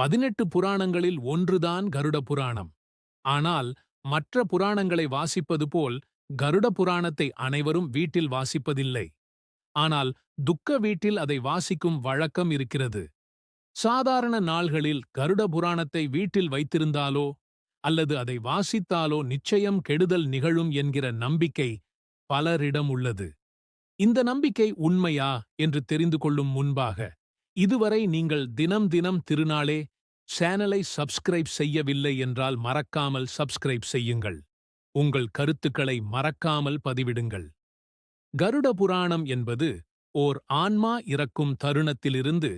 பதினெட்டு புராணங்களில் ஒன்றுதான் கருட புராணம். ஆனால் மற்ற புராணங்களை வாசிப்பது போல் கருட புராணத்தை அனைவரும் வீட்டில் வாசிப்பதில்லை. ஆனால் துக்க வீட்டில் அதை வாசிக்கும் வழக்கம் இருக்கிறது. சாதாரண நாள்களில் கருட புராணத்தை வீட்டில் வைத்திருந்தாலோ அல்லது அதை வாசித்தாலோ நிச்சயம் கெடுதல் நிகழும் என்கிற நம்பிக்கை பலரிடம் உள்ளது. இந்த நம்பிக்கை உண்மையா என்று தெரிந்து கொள்ளும் முன்பாக இதுவரை நீங்கள் தினம் தினம் திருநாளே சேனலை சப்ஸ்கிரைப் செய்யவில்லை என்றால் மறக்காமல் சப்ஸ்கிரைப் செய்யுங்கள். உங்கள் கருத்துக்களை மறக்காமல் பதிவிடுங்கள். கருட புராணம் என்பது ஓர் ஆன்மா இறக்கும் தருணத்திலிருந்து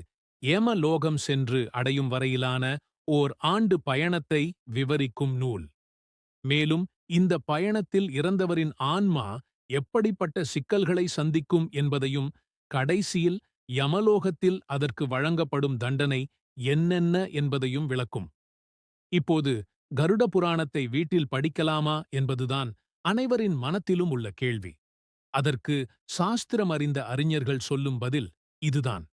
ஏமலோகம் சென்று அடையும் வரையிலான ஓர் ஆண்டு பயணத்தை விவரிக்கும் நூல். மேலும் இந்த பயணத்தில் இறந்தவரின் ஆன்மா எப்படிப்பட்ட சிக்கல்களை சந்திக்கும் என்பதையும் கடைசியில் யமலோகத்தில் அதற்கு வழங்கப்படும் தண்டனை என்னென்ன என்பதையும் விளக்கும். இப்போது கருட புராணத்தை வீட்டில் படிக்கலாமா என்பதுதான் அனைவரின் மனத்திலும் உள்ள கேள்வி. அதற்கு சாஸ்திரம் அறிந்த அறிஞர்கள் சொல்லும் பதில் இதுதான்.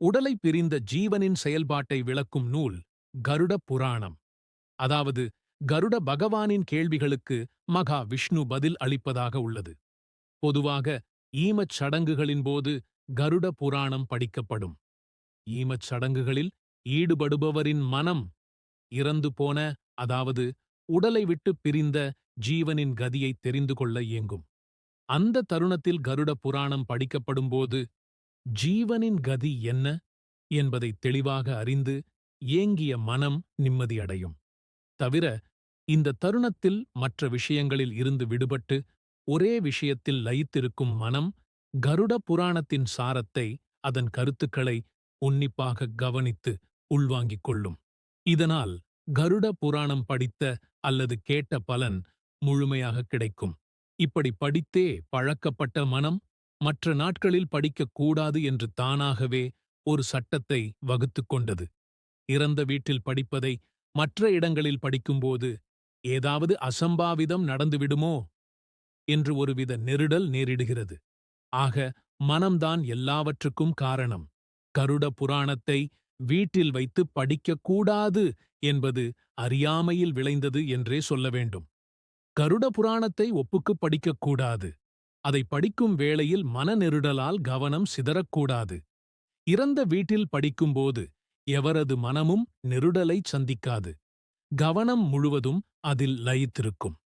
உடலை பிரிந்த ஜீவனின் செயல்பாட்டை விளக்கும் நூல் கருட புராணம். அதாவது கருட பகவானின் கேள்விகளுக்கு மகா விஷ்ணு பதில் அளிப்பதாக உள்ளது. பொதுவாக ஈமச் சடங்குகளின் போது கருட புராணம் படிக்கப்படும். ஈமச் சடங்குகளில் ஈடுபடுபவரின் மனம் இறந்து போன அதாவது உடலை விட்டு பிரிந்த ஜீவனின் கதியை தெரிந்து கொள்ள இயங்கும். அந்த தருணத்தில் கருட புராணம் படிக்கப்படும்போது ஜீவனின் கதி என்ன என்பதை தெளிவாக அறிந்து ஏங்கிய மனம் நிம்மதியடையும். தவிர இந்த தருணத்தில் மற்ற விஷயங்களில் இருந்து விடுபட்டு ஒரே விஷயத்தில் லயித்திருக்கும் மனம் கருட புராணத்தின் சாரத்தை அதன் கருத்துக்களை உன்னிப்பாக கவனித்து உள்வாங்கிக் கொள்ளும் இதனால் கருட புராணம் படித்த அல்லது கேட்ட பலன் முழுமையாக கிடைக்கும். இப்படி படித்தே பழக்கப்பட்ட மனம் மற்ற நாட்களில் படிக்கக் கூடாது என்று தானாகவே ஒரு சட்டத்தை வகுத்துக் கொண்டது. இறந்த வீட்டில் படிப்பதை மற்ற இடங்களில் படிக்கும்போது ஏதாவது அசம்பாவிதம் நடந்துவிடுமோ என்று ஒருவித நெருடல் நேரிடுகிறது. ஆக மனம்தான் எல்லாவற்றுக்கும் காரணம். கருட புராணத்தை வீட்டில் வைத்து படிக்கக்கூடாது என்பது அறியாமையில் விளைந்தது என்றே சொல்ல வேண்டும். கருட புராணத்தை ஒப்புக்குப் படிக்கக்கூடாது. அதை படிக்கும் வேளையில் மனநெருடலால் கவனம் சிதறக்கூடாது. இறந்த வீட்டில் படிக்கும்போது எவரது மனமும் நெருடலை சந்திக்காது. கவனம் முழுவதும் அதில் லயித்திருக்கும்.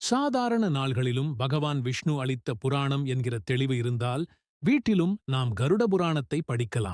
சாதாரண நாள்களிலும் பகவான் விஷ்ணு அளித்த புராணம் என்கிற தெளிவு இருந்தால் வீட்டிலும் நாம் கருட புராணத்தை படிக்கலாம்.